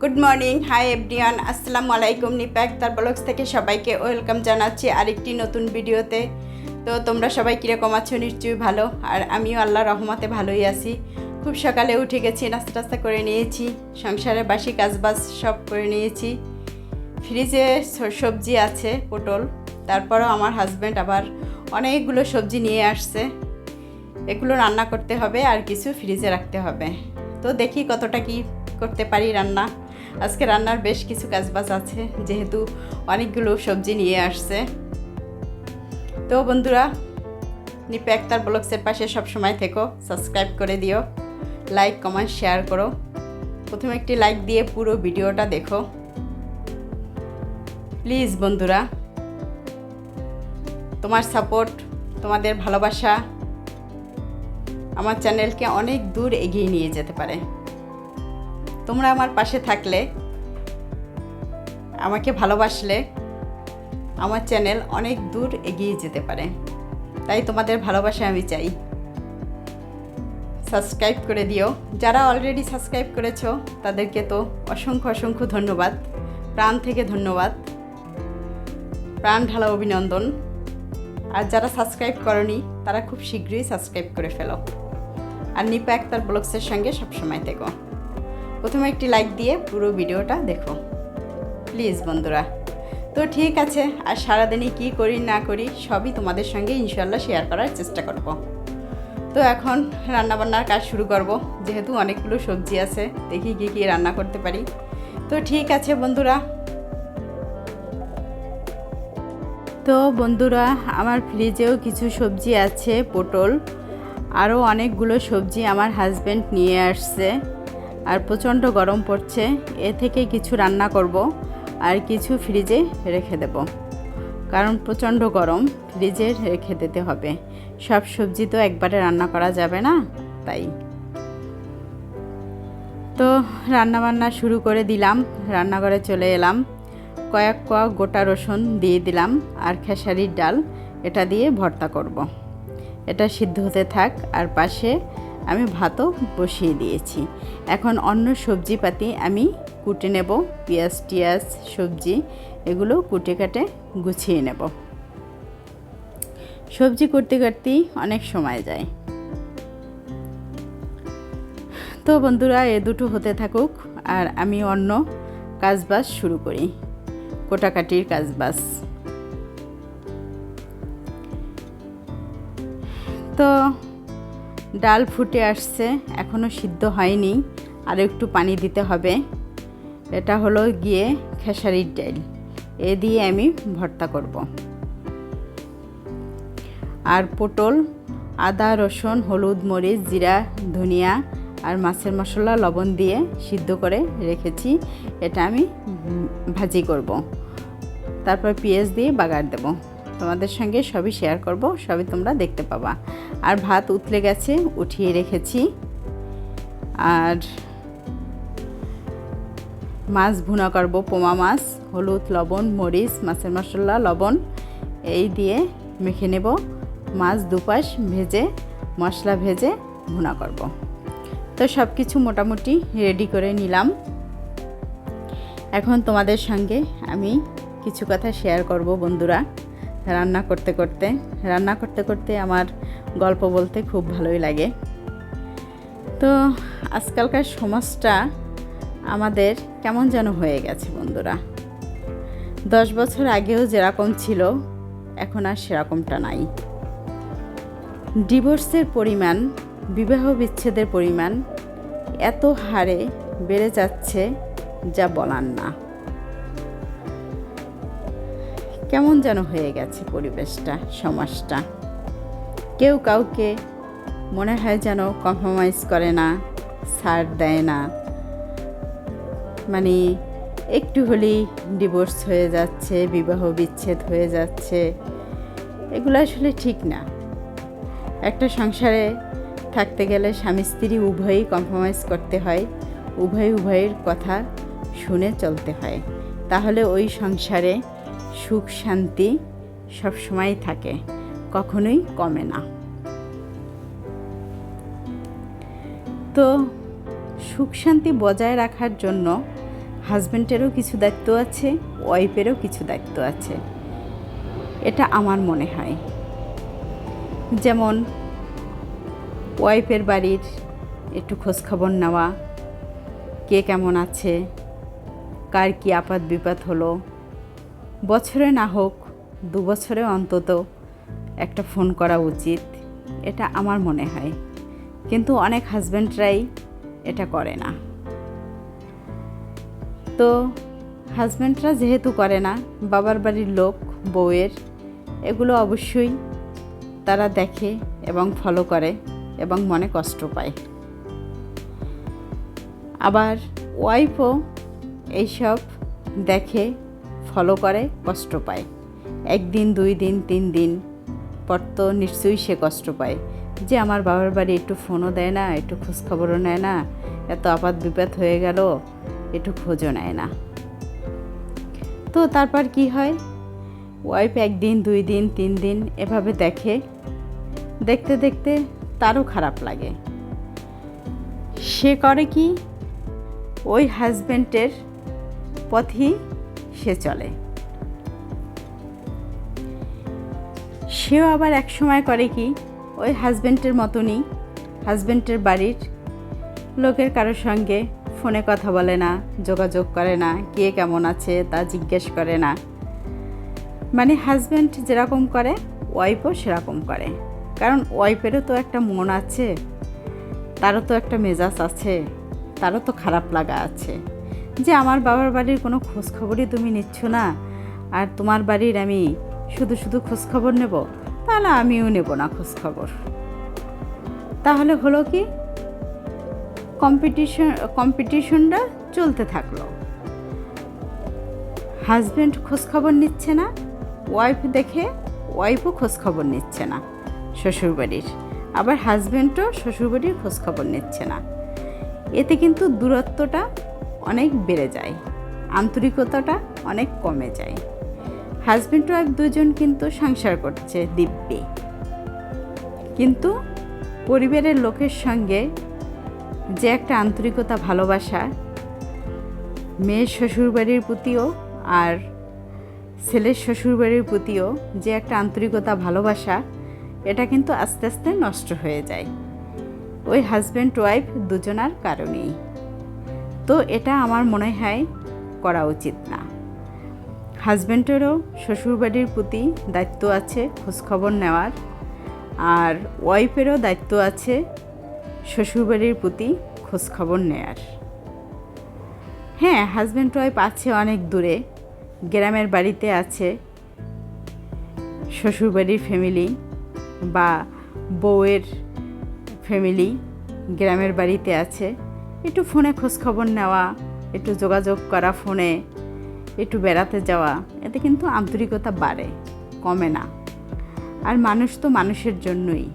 Good morning hi everyone আসসালামু আলাইকুম নিপাক তার ব্লগস থেকে সবাইকে ওয়েলকাম জানাচ্ছি আরেকটি নতুন ভিডিওতে। তো তোমরা সবাই কীরকম আছো? নিশ্চয়ই ভালো। আর আমিও আল্লাহ রহমতে ভালোই আছি। খুব সকালে উঠে গেছি নাস্তা টাস্তা করে নিয়েছি, সংসারে বাসি কাজবাজ সব করে নিয়েছি। ফ্রিজে সবজি আছে, পটল। তারপরও আমার হাজব্যান্ড আবার অনেকগুলো সবজি নিয়ে আসছে। এগুলো রান্না করতে হবে আর কিছু ফ্রিজে রাখতে হবে। তো দেখি কতটা কি করতে পারি রান্না। আজকে রান্নার বেশ কিছু কাজবাজ আছে, যেহেতু অনেকগুলো সবজি নিয়ে আসছে। তো বন্ধুরা, নিপে একতার ব্লগসের পাশে সব সময় থেকো, সাবস্ক্রাইব করে দিও, লাইক, কমেন্ট, শেয়ার করো। প্রথমে একটি লাইক দিয়ে পুরো ভিডিওটা দেখো। প্লিজ বন্ধুরা, তোমার সাপোর্ট, তোমাদের ভালোবাসা আমার চ্যানেলকে অনেক দূর এগিয়ে নিয়ে যেতে পারে। তোমরা আমার পাশে থাকলে, আমাকে ভালোবাসলে, আমার চ্যানেল অনেক দূর এগিয়ে যেতে পারে। তাই তোমাদের ভালোবাসা আমি চাই। সাবস্ক্রাইব করে দিও। যারা অলরেডি সাবস্ক্রাইব করেছ, তাদেরকে তো অসংখ্য অসংখ্য ধন্যবাদ। প্রাণ থেকে ধন্যবাদ। প্রাণ ঢালা অভিনন্দন। আর যারা সাবস্ক্রাইব করনি, তারা খুব শীঘ্রই সাবস্ক্রাইব করে ফেলো। আর নিপা একতার ব্লগসের সঙ্গে সবসময় থেকো। প্রথমে একটি লাইক দিয়ে পুরো ভিডিওটা দেখো। প্লিজ বন্ধুরা। তো ঠিক আছে, আর সারাদিনে কী করি, না করি, সবই তোমাদের সঙ্গে ইনশাল্লাহ শেয়ার করার চেষ্টা করব। তো এখন রান্নাবান্নার কাজ শুরু করব, যেহেতু অনেকগুলো সবজি আছে, দেখি কী কী রান্না করতে পারি। তো ঠিক আছে, বন্ধুরা। তো বন্ধুরা, আমার ফ্রিজেও কিছু সবজি আছে, পটল। আরও অনেকগুলো সবজি আমার হাজব্যান্ড নিয়ে আসছে। আর প্রচণ্ড গরম পড়ছে, এ থেকে কিছু রান্না করব আর কিছু ফ্রিজে রেখে দেব। কারণ প্রচণ্ড গরম, ফ্রিজে রেখে দিতে হবে। সব সবজি তো একবারে রান্না করা যাবে না, তাই। তো রান্নাবান্না শুরু করে দিলাম, রান্নাঘরে চলে এলাম। কয়েক কোয়া গোটা রসুন দিয়ে দিলাম আর খেসারির ডাল, এটা দিয়ে ভর্তা করব। এটা সিদ্ধ হতে থাক, আর পাশে আমি ভাতও বসিয়ে দিয়েছি। এখন অন্য সবজিপাতি আমি কুটে নেব। পেঁয়াজ, টিয়াজ, সবজি, এগুলো কুটে কাটে গুছিয়ে নেব। সবজি করতে করতেই অনেক সময় যায়। তো বন্ধুরা, এ দুটো হতে থাকুক আর আমি অন্য কাজবাজ শুরু করি। কোটাকাটির কাজবাজ। তো ডাল ফুটে আসছে এখনও সিদ্ধ হয়নি। আর একটু পানি দিতে হবে। এটা হলো গিয়ে খেসারির ডাল। এ দিয়ে আমি ভর্তা করব। আর পটল, আদা, রসুন, হলুদ, মরিচ, জিরা, ধনিয়া আর মাছের মশলা, লবণ দিয়ে সিদ্ধ করে রেখেছি। এটা আমি ভাজি করব। তারপর পেঁয়াজ দিয়ে বাগার দেব। তোমাদের সঙ্গে সবই শেয়ার করব, সবই তোমরা দেখতে পাবা। আর ভাত উতলে গেছে, উঠিয়ে রেখেছি। আর মাছ ভুনা করব, পোমা মাছ, হলুদ, লবণ, মরিচ, মাছের মশলা, লবণ, এই দিয়ে মেখে নেব। মাছ দুপাশ ভেজে, মশলা ভেজে ভুনা করব। তো সব কিছু মোটামুটি রেডি করে নিলাম। এখন তোমাদের সঙ্গে আমি কিছু কথা শেয়ার করব বন্ধুরা। রান্না করতে করতে, রান্না করতে করতে আমার গল্প বলতে খুব ভালোই লাগে। তো আজকালকার সমাজটা আমাদের কেমন যেন হয়ে গেছে বন্ধুরা। দশ বছর আগেও যেরকম ছিল, এখন আর সেরকমটা নাই। ডিভোর্সের পরিমাণ, বিবাহ বিচ্ছেদের পরিমাণ এত হারে বেড়ে যাচ্ছে যা বলার না। কেমন যেন হয়ে গেছে পরিবেশটা, সমাজটা। কেউ কাউকে মনে হয় যেন কম্প্রোমাইজ করে না, ছাড় দেয় না। মানে একটু হলেই ডিভোর্স হয়ে যাচ্ছে, বিবাহ বিচ্ছেদ হয়ে যাচ্ছে। এগুলো আসলে ঠিক না। একটা সংসারে থাকতে গেলে স্বামী স্ত্রী উভয়ই কম্প্রোমাইজ করতে হয়, উভয় উভয়ের কথা শুনে চলতে হয়। তাহলে ওই সংসারে সুখ শান্তি সবসময় থাকে, কখনোই কমে না। তো সুখ শান্তি বজায় রাখার জন্য হাজব্যান্ডেরও কিছু দায়িত্ব আছে, ওয়াইফেরও কিছু দায়িত্ব আছে। এটা আমার মনে হয়। যেমন ওয়াইফের বাড়ির একটু খোঁজখবর নেওয়া, কে কেমন আছে, কার কী আপাত বিপাত হলো বছরে না হোক, দু বছরে অন্তত একটা ফোন করা উচিত, এটা আমার মনে হয়। কিন্তু অনেক হাজব্যান্ডরাই এটা করে না। তো হাজব্যান্ডরা যেহেতু করে না, বাবার বাড়ির লোক, বউয়ের, এগুলো অবশ্যই তারা দেখে এবং ফলো করে এবং মনে কষ্ট পায়। আবার ওয়াইফও এইসব দেখে ফলো করে, কষ্ট পায়। একদিন, দুই দিন, তিন দিন পর তো নিশ্চয়ই সে কষ্ট পায়। যে আমার বাবার বাড়ি একটু ফোনও দেয় না, একটু খোঁজখবরও নেয় না, এত আপাত বিপাত হয়ে গেল, একটু খোঁজও নেয় না। তো তারপর কি হয়? ওয়াইফ একদিন, দুই দিন, তিন দিন এভাবে দেখে। দেখতে দেখতে তারও খারাপ লাগে। সে করে কি? ওই হাজব্যান্ডের পথই সে চলে। সেও আবার এক সময় করে কি, ওই হাজব্যান্ডের মতনই হাজব্যান্ডের বাড়ির লোকের কারোর সঙ্গে ফোনে কথা বলে না, যোগাযোগ করে না, কে কেমন আছে তা জিজ্ঞেস করে না। মানে হাজব্যান্ড যেরকম করে, ওয়াইফও সেরকম করে। কারণ ওয়াইফেরও তো একটা মন আছে, তারও তো একটা মেজাজ আছে, তারও তো খারাপ লাগা আছে। যে আমার বাবার বাড়ির কোনো খোঁজখবরই তুমি নিচ্ছ না। আর তোমার বাড়ির আমি শুধু শুধু খোঁজখবর নেব, তাহলে আমিও নেব না খোঁজখবর। তাহলে হলো কি? কম্পিটিশন কম্পিটিশনটা চলতে থাকল। হাজব্যান্ড খোঁজখবর নিচ্ছে না ওয়াইফ দেখে ওয়াইফও খোঁজখবর নিচ্ছে না শ্বশুরবাড়ির। আবার হাজব্যান্ডও শ্বশুরবাড়ির খোঁজখবর নিচ্ছে না। এতে কিন্তু দূরত্বটা অনেক বেড়ে যায়। আন্তরিকতাটা অনেক কমে যায়। হাজব্যান্ড ওয়াইফ দুজন কিন্তু সংসার করছে দিব্যে। কিন্তু পরিবারের লোকের সঙ্গে যে একটা আন্তরিকতা, ভালোবাসা, মেয়ের শ্বশুরবাড়ির প্রতিও আর ছেলের শ্বশুরবাড়ির প্রতিও যে একটা আন্তরিকতা, ভালোবাসা, এটা কিন্তু আস্তে আস্তে নষ্ট হয়ে যায়। ওই হাজব্যান্ড ওয়াইফ দুজনার কারণেই। তো এটা আমার মনে হয় করা উচিত না। হাজব্যান্ডেরও শ্বশুরবাড়ির প্রতি দায়িত্ব আছে, খোঁজখবর নেওয়ার। আর ওয়াইফেরও দায়িত্ব আছে শ্বশুরবাড়ির প্রতি খোঁজখবর নেয়ার। হ্যাঁ হাজব্যান্ড ওয়াইফ আছে অনেক দূরে, গ্রামের বাড়িতে আছে। শ্বশুরবাড়ির ফ্যামিলি বা বউয়ের ফ্যামিলি গ্রামের বাড়িতে আছে। একটু ফোনে খোঁজখবর নেওয়া, একটু যোগাযোগ করা ফোনে, একটু বেড়াতে যাওয়া, এতে কিন্তু আন্তরিকতা বাড়ে, কমে না। আর মানুষ তো মানুষের জন্যই।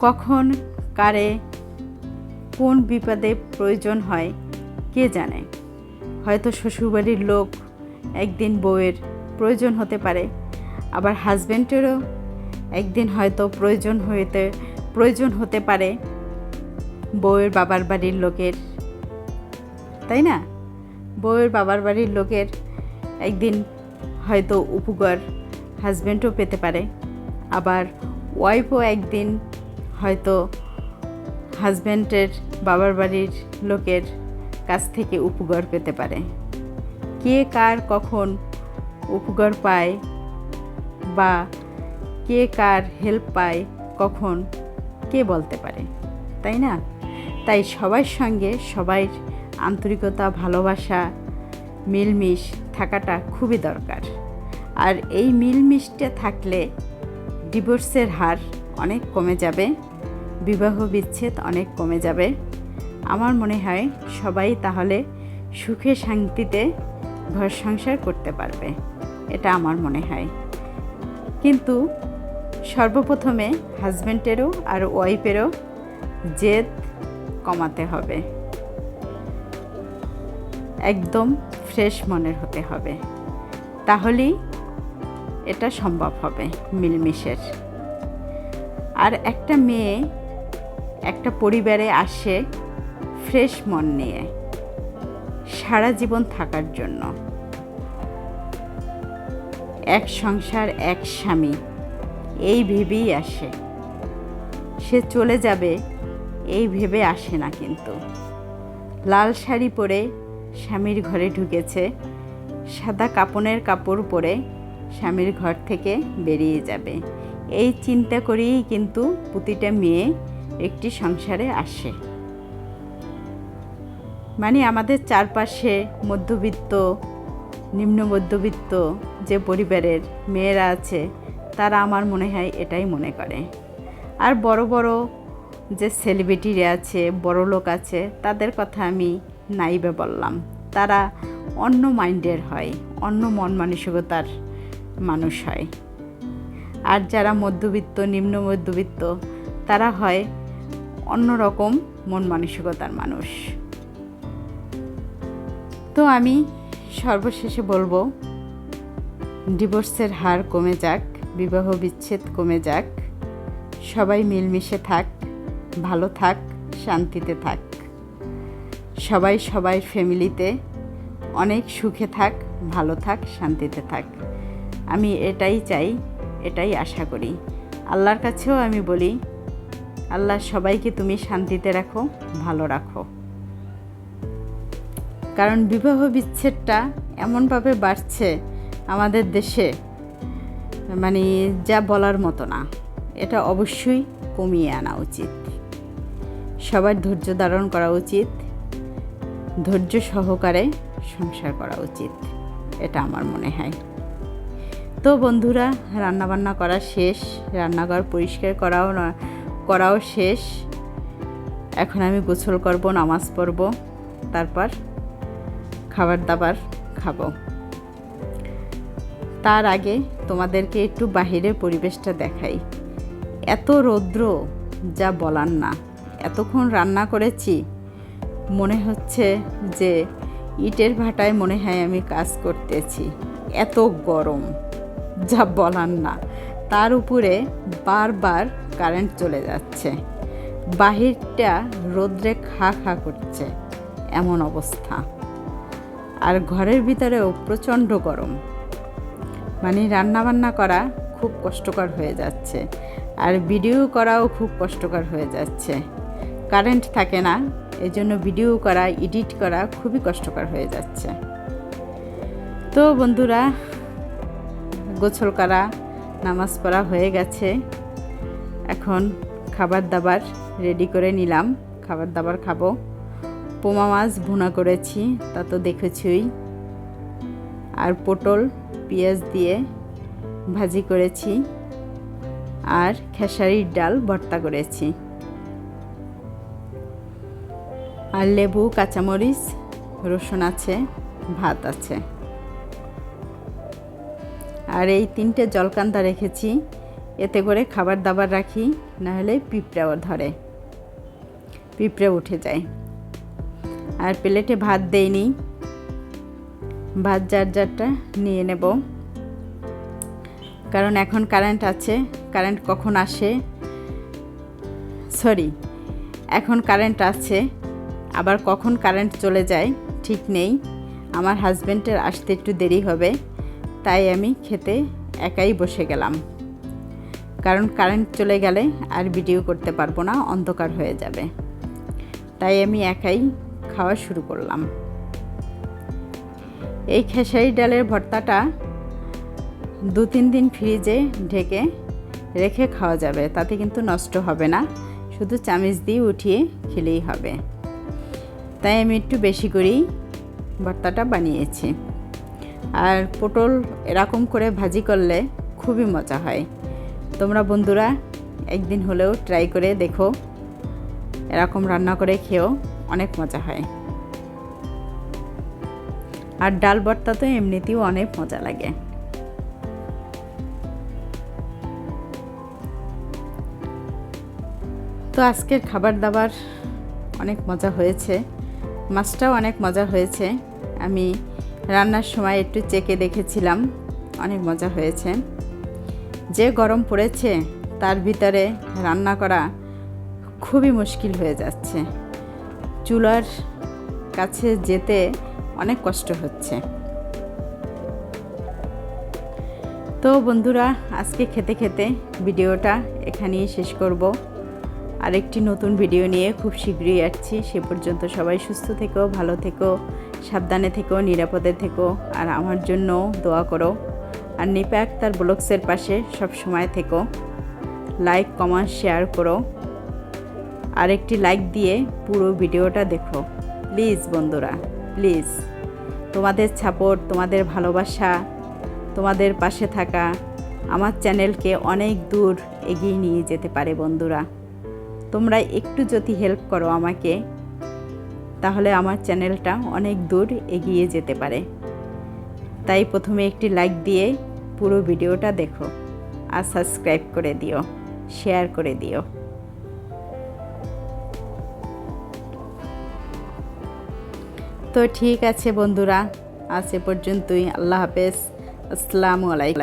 কখন, কারে, কোন বিপদে প্রয়োজন হয়, কে জানে? হয়তো শ্বশুরবাড়ির লোক একদিন বউয়ের প্রয়োজন হতে পারে, আবার হাজব্যান্ডেরও একদিন হয়তো প্রয়োজন হইতে, প্রয়োজন হতে পারে। বউয়ের বাবার বাড়ির লোকের। তাই না? বউয়ের বাবার বাড়ির লোকের একদিন হয়তো উপকার হাজব্যান্ডও পেতে পারে। আবার ওয়াইফও একদিন হয়তো হাজব্যান্ডের বাবার বাড়ির লোকের কাছ থেকে উপকার পেতে পারে। কে কার কখন উপকার পায় বা কে কার হেল্প পায় কখন কে বলতে পারে। তাই না? তাই সবার সঙ্গে সবাই আন্তরিকতা, ভালোবাসা, মিলমিশ থাকাটা খুবই দরকার। আর এই মিলমিশটা থাকলে ডিভোর্সের হার অনেক কমে যাবে, বিবাহ বিচ্ছেদ অনেক কমে যাবে। আমার মনে হয় সবাই তাহলে সুখে শান্তিতে ঘর সংসার করতে পারবে, এটা আমার মনে হয়। কিন্তু সর্বপ্রথমে হাজব্যান্ডেরও আর ওয়াইফেরও জেদ কমাতে হবে। একদম ফ্রেশ মনের হতে হবে। তাহলেই এটা সম্ভব হবে মিলমিশের। আর একটা মেয়ে একটা পরিবারে আসে ফ্রেশ মন নিয়ে সারা জীবন থাকার জন্য। এক সংসার, এক স্বামী, এই ভেবেই আসে। সে চলে যাবে এই ভেবে আসে না কিন্তু। লাল শাড়ি পরে স্বামীর ঘরে ঢুকেছে, সাদা কাপনের কাপড় পরে স্বামীর ঘর থেকে বেরিয়ে যাবে। এই চিন্তা করেই কিন্তু প্রতিটা মেয়ে একটি সংসারে আসে। মানে আমাদের চারপাশে মধ্যবিত্ত, নিম্ন মধ্যবিত্ত যে পরিবারের মেয়েরা আছে, তারা আমার মনে হয় এটাই মনে করে। আর বড় বড় যে সেলিব্রিটিরা আছে বড় লোক আছে, তাদের কথা আমি নাইবে বললাম। তারা অন্য মাইন্ডের হয়, অন্য মন মানসিকতার মানুষ হয়। আর যারা মধ্যবিত্ত, নিম্ন মধ্যবিত্ত, তারা হয় অন্যরকম মন মানসিকতার মানুষ। তো আমি সর্বশেষে বলব ডিভোর্সের হার কমে যাক, বিবাহ বিচ্ছেদ কমে যাক, সবাই মিলমিশে থাক। ভালো থাক, শান্তিতে থাক। সবাই সবাই ফ্যামিলিতে অনেক সুখে থাক, ভালো থাক, শান্তিতে থাক। আমি এটাই চাই, এটাই আশা করি। আল্লাহর কাছেও আমি বলি, আল্লাহ সবাইকে তুমি শান্তিতে রাখো, ভালো রাখো। কারণ বিবাহ বিচ্ছেদটা এমনভাবে বাড়ছে আমাদের দেশে মানে যা বলার মতো না। এটা অবশ্যই কমিয়ে আনা উচিত। সবার ধৈর্য ধারণ করা উচিত। ধৈর্য সহকারে সংসার করা উচিত। এটা আমার মনে হয়। তো বন্ধুরা, রান্নাবান্না করা শেষ, রান্নাঘর পরিষ্কার করাও করাও শেষ। এখন আমি গোসল করব, নামাজ পড়ব, তারপর খাবার দাবার খাব। তার আগে তোমাদেরকে একটু বাহিরের পরিবেশটা দেখাই। এত রৌদ্র, যা বলার না। এতক্ষণ রান্না করেছি, মনে হচ্ছে যে ইটের ভাটায় মনে হয় আমি কাজ করতেছি। এত গরম, যা বলার না। তার উপরে বারবার কারেন্ট চলে যাচ্ছে। বাহিরটা রোদ্রে খা খা করছে, এমন অবস্থা। আর ঘরের ভিতরেও প্রচণ্ড গরম। মানে রান্নাবান্না করা খুব কষ্টকর হয়ে যাচ্ছে। আর ভিডিও করাও খুব কষ্টকর হয়ে যাচ্ছে। কারেন্ট থাকে না, এজন্য ভিডিও করা, এডিট করা খুবই কষ্টকর হয়ে যাচ্ছে। তো বন্ধুরা গোছল করা, নামাজ পড়া হয়ে গেছে। এখন খাবার দাবার রেডি করে নিলাম। খাবার দাবার খাব। পোমা মাছ ভুনা করেছি, তা তো দেখেছই। আর পটল, পেঁয়াজ দিয়ে ভাজি করেছি। আর খেসারির ডাল ভর্তা করেছি। আর লেবু, কাঁচামরিচ, রসুন আছে, ভাত আছে। আর এই তিনটে জলকান্দা রেখেছি। এতে করে খাবার দাবার রাখি নাহলে পিঁপড়েও ধরে। পিঁপড়ে উঠে যায়। আর প্লেটে ভাত দেইনি। ভাত যার যারটা নিয়ে নেব। কারণ এখন কারেন্ট আছে। কারেন্ট কখন আসে? সরি এখন কারেন্ট আছে। আবার কখন কারেন্ট চলে যায়, ঠিক নেই। আমার হাজব্যান্ডের আসতে একটু দেরি হবে, তাই আমি খেতে একাই বসে গেলাম। কারণ কারেন্ট চলে গেলে আর ভিডিও করতে পারব না, অন্ধকার হয়ে যাবে। তাই আমি একাই খাওয়া শুরু করলাম। এই খেসারি ডালের ভর্তাটা দু তিন দিন ফ্রিজে ঢেকে রেখে খাওয়া যাবে, তাতে কিন্তু নষ্ট হবে না। শুধু চামিচ দিয়ে উঠিয়ে খেলেই হবে। তাই আমি একটু বেশি করেই ভর্তাটা বানিয়েছি। আর পটল এরকম করে ভাজি করলে খুবই মজা হয়। তোমরা বন্ধুরা একদিন হলেও ট্রাই করে দেখো। এরকম রান্না করে খেয়েও অনেক মজা হয়। আর ডাল ভর্তা তো এমনিতেও অনেক মজা লাগে। তো আজকের খাবার দাবার অনেক মজা হয়েছে। মাছটাও অনেক মজা হয়েছে। আমি রান্নার সময় একটু চেকে দেখেছিলাম, অনেক মজা হয়েছে। যে গরম পড়েছে, তার ভিতরে রান্না করা খুবই মুশকিল হয়ে যাচ্ছে। চুলার কাছে যেতে অনেক কষ্ট হচ্ছে। তো বন্ধুরা, আজকে খেতে খেতে ভিডিওটা এখানেই শেষ করব। আরেকটি নতুন ভিডিও নিয়ে খুব শীঘ্রই আসছি। সে পর্যন্ত সবাই সুস্থ থেকো, ভালো থেকো, সাবধানে থেকো, নিরাপদে থেকো, আর আমার জন্য দোয়া করো। আর নিপ্যাক তার ব্লগসের পাশে সব সময় থেকো। লাইক, কমেন্ট, শেয়ার করো। আর একটি লাইক দিয়ে পুরো ভিডিওটা দেখো। প্লিজ বন্ধুরা, প্লিজ। তোমাদের সাপোর্ট, তোমাদের ভালোবাসা, তোমাদের পাশে থাকা আমার চ্যানেলকে অনেক দূর এগিয়ে নিয়ে যেতে পারে বন্ধুরা। তোমরা একটু যদি হেল্প করো আমাকে, তাহলে আমার চ্যানেলটা অনেক দূর এগিয়ে যেতে পারে। তাই প্রথমে একটি লাইক দিয়ে পুরো ভিডিওটা দেখো আর সাবস্ক্রাইব করে দিও শেয়ার করে দিও। তো ঠিক আছে বন্ধুরা, আজ এ পর্যন্তই, আল্লাহ হাফেজ, আসসালামু আলাইকুম।